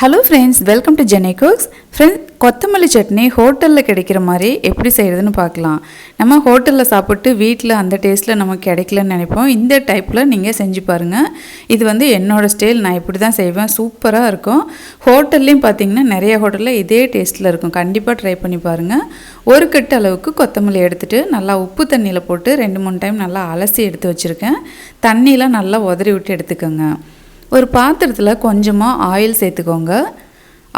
Hello friends welcome to Chennai cooks friends கொத்தமல்லி சட்னி ஹோட்டலில் கிடைக்கிற மாதிரி எப்படி செய்கிறதுன்னு பார்க்கலாம். நம்ம ஹோட்டலில் சாப்பிட்டு வீட்டில் அந்த டேஸ்ட்டில் நமக்கு கிடைக்கலன்னு நினைப்போம். இந்த டைப்பில் நீங்கள் செஞ்சு பாருங்கள் இது வந்து என்னோடய ஸ்டைல் நான் இப்படி தான் செய்வேன். சூப்பராக இருக்கும். ஹோட்டல்லையும் பார்த்தீங்கன்னா நிறைய ஹோட்டலில் இதே டேஸ்ட்டில் இருக்கும். கண்டிப்பாக ட்ரை பண்ணி பாருங்கள் ஒரு கட்டு அளவுக்கு கொத்தமல்லி எடுத்துகிட்டு நல்லா உப்பு தண்ணியில் போட்டு ரெண்டு மூணு டைம் நல்லா அலசி எடுத்து வச்சுருக்கேன். தண்ணியெலாம் நல்லா உதறி விட்டு எடுத்துக்கோங்க. ஒரு பாத்திரத்தில் கொஞ்சமாக ஆயில் சேர்த்துக்கோங்க.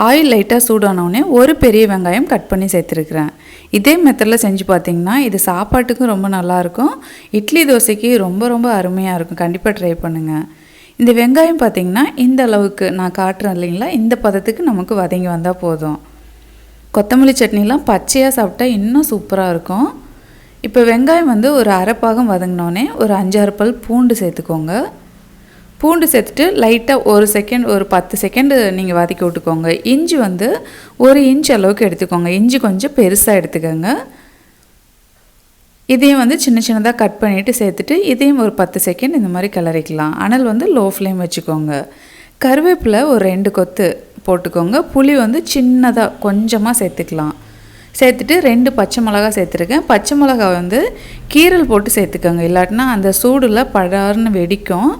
ஆயில் லைட்டாக சூடானவுடனே ஒரு பெரிய வெங்காயம் கட் பண்ணி சேர்த்துருக்குறேன். இதே மெத்தடில் செஞ்சு பார்த்தீங்கன்னா இது சாப்பாட்டுக்கும் ரொம்ப நல்லாயிருக்கும் இட்லி தோசைக்கு ரொம்ப ரொம்ப அருமையாக இருக்கும். கண்டிப்பாக ட்ரை பண்ணுங்கள் இந்த வெங்காயம் பார்த்திங்கன்னா இந்த அளவுக்கு நான் காட்டுறேன் இல்லைங்களா? இந்த பதத்துக்கு நமக்கு வதங்கி வந்தால் போதும். கொத்தமல்லி சட்னிலாம் பச்சையாக சாப்பிட்டா இன்னும் சூப்பராக இருக்கும். இப்போ வெங்காயம் வந்து ஒரு அரைப்பாகம் வதங்கினோடனே ஒரு அஞ்சாறு பல் பூண்டு சேர்த்துக்கோங்க. பூண்டு சேர்த்துட்டு லைட்டாக ஒரு செகண்ட் ஒரு பத்து செகண்டு நீங்கள் வதக்கி விட்டுக்கோங்க. இஞ்சி வந்து ஒரு இன்ச் அளவுக்கு எடுத்துக்கோங்க. இஞ்சி கொஞ்சம் பெருசாக எடுத்துக்கோங்க. இதையும் வந்து சின்ன சின்னதாக கட் பண்ணிவிட்டு சேர்த்துட்டு இதையும் ஒரு பத்து செகண்ட் இந்த மாதிரி கிளறிக்கலாம். அனல் வந்து லோ ஃப்ளேம் வச்சுக்கோங்க. கருவேப்பிலை ஒரு ரெண்டு கொத்து போட்டுக்கோங்க. புளி வந்து சின்னதாக கொஞ்சமாக சேர்த்துக்கலாம். சேர்த்துட்டு ரெண்டு பச்சை மிளகா சேர்த்துருக்கேன். பச்சை மிளகா வந்து கீரல் போட்டு சேர்த்துக்கோங்க. இல்லாட்டினா அந்த சூடில் படார்னு வெடிக்கும்.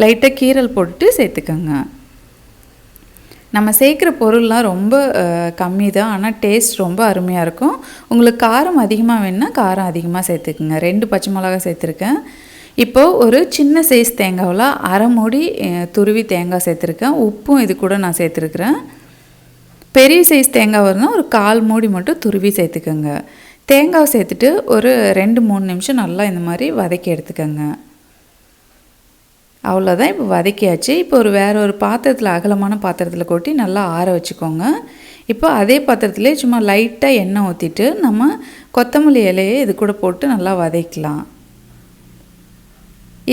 லைட்டாக கீரல் போட்டு சேர்த்துக்கோங்க. நம்ம சேர்க்குற பொருள்லாம் ரொம்ப கம்மி தான் ஆனால் டேஸ்ட் ரொம்ப அருமையாக இருக்கும். உங்களுக்கு காரம் அதிகமாக வேணுன்னா காரம் அதிகமாக சேர்த்துக்குங்க. ரெண்டு பச்சை மிளகா சேர்த்துருக்கேன். இப்போது ஒரு சின்ன சைஸ் தேங்காவில் அரை மூடி துருவி தேங்காய் சேர்த்துருக்கேன். உப்பும் இது கூட நான் சேர்த்துருக்குறேன். பெரிய சைஸ் தேங்காய் இருந்தால் ஒரு கால் மூடி மட்டும் துருவி சேர்த்துக்கோங்க. தேங்காய் சேர்த்துட்டு ஒரு ரெண்டு மூணு நிமிஷம் நல்லா இந்த மாதிரி வதக்கி எடுத்துக்கோங்க. அவ்வளோதான் இப்போ வதக்கியாச்சு. இப்போ ஒரு வேறு ஒரு பாத்திரத்தில் அகலமான பாத்திரத்தில் கொட்டி நல்லா ஆற வச்சுக்கோங்க. இப்போ அதே பாத்திரத்துலேயே சும்மா லைட்டாக எண்ணெய் ஊற்றிட்டு நம்ம கொத்தமல்லி இலையை இது கூட போட்டு நல்லா வதக்கலாம்.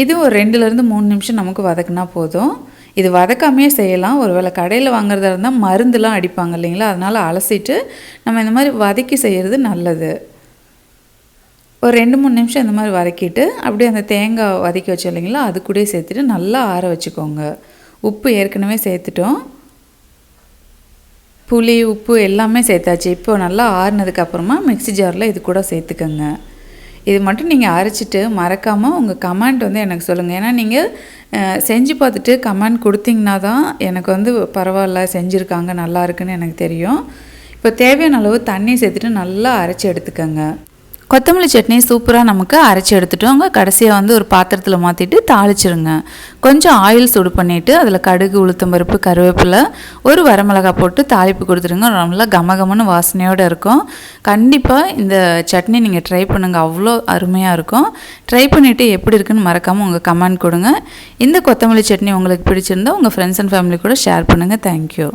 இது ஒரு ரெண்டுலேருந்து மூணு நிமிஷம் நமக்கு வதக்குனா போதும். இது வதக்காமையே செய்யலாம். ஒரு வேளை கடையில் வாங்குறதா இருந்தால் மருந்துலாம் அடிப்பாங்க இல்லைங்களா? அதனால் அலசிட்டு நம்ம இந்த மாதிரி வதக்கி செய்கிறது நல்லது. ஒரு ரெண்டு மூணு நிமிஷம் இந்த மாதிரி வதக்கிட்டு அப்படியே அந்த தேங்காய் வதக்கி வச்சோம் இல்லைங்களா அது கூட சேர்த்துட்டு நல்லா ஆற வச்சுக்கோங்க. உப்பு ஏற்கனவே சேர்த்துட்டோம். புளி உப்பு எல்லாமே சேர்த்தாச்சு. இப்போ நல்லா ஆறுனதுக்கப்புறமா மிக்சி ஜாரில் இது கூட சேர்த்துக்கோங்க. இது மட்டும் நீங்கள் அரைச்சிட்டு மறக்காமல் உங்கள் கமெண்ட் வந்து எனக்கு சொல்லுங்கள் ஏன்னா நீங்கள் செஞ்சு பார்த்துட்டு கமெண்ட் கொடுத்தீங்கன்னா தான் எனக்கு வந்து பரவாயில்ல செஞ்சுருக்காங்க நல்லா இருக்குன்னு எனக்கு தெரியும். இப்போ தேவையான அளவு தண்ணி சேர்த்துட்டு நல்லா அரைச்சி எடுத்துக்கோங்க. கொத்தமல்லி சட்னி சூப்பராக நமக்கு அரைச்சி எடுத்துட்டோங்க கடைசியாக வந்து ஒரு பாத்திரத்தில் மாற்றிட்டு தாளிச்சிருங்க. கொஞ்சம் ஆயில் சூடு பண்ணிவிட்டு அதில் கடுகு உளுத்தம் பருப்பு கருவேப்பிலை ஒரு வரமிளகா போட்டு தாளிப்பு கொடுத்துருங்க நல்லா கமகமன்னு வாசனையோடு இருக்கும். கண்டிப்பாக இந்த சட்னி நீங்கள் ட்ரை பண்ணுங்கள் அவ்வளோ அருமையாக இருக்கும். ட்ரை பண்ணிவிட்டு எப்படி இருக்குன்னு மறக்காமல் உங்கள் கமெண்ட் கொடுங்க. இந்த கொத்தமல்லி சட்னி உங்களுக்கு பிடிச்சிருந்தா உங்கள் ஃப்ரெண்ட்ஸ் அண்ட் ஃபேமிலி கூட ஷேர் பண்ணுங்கள் தேங்க்யூ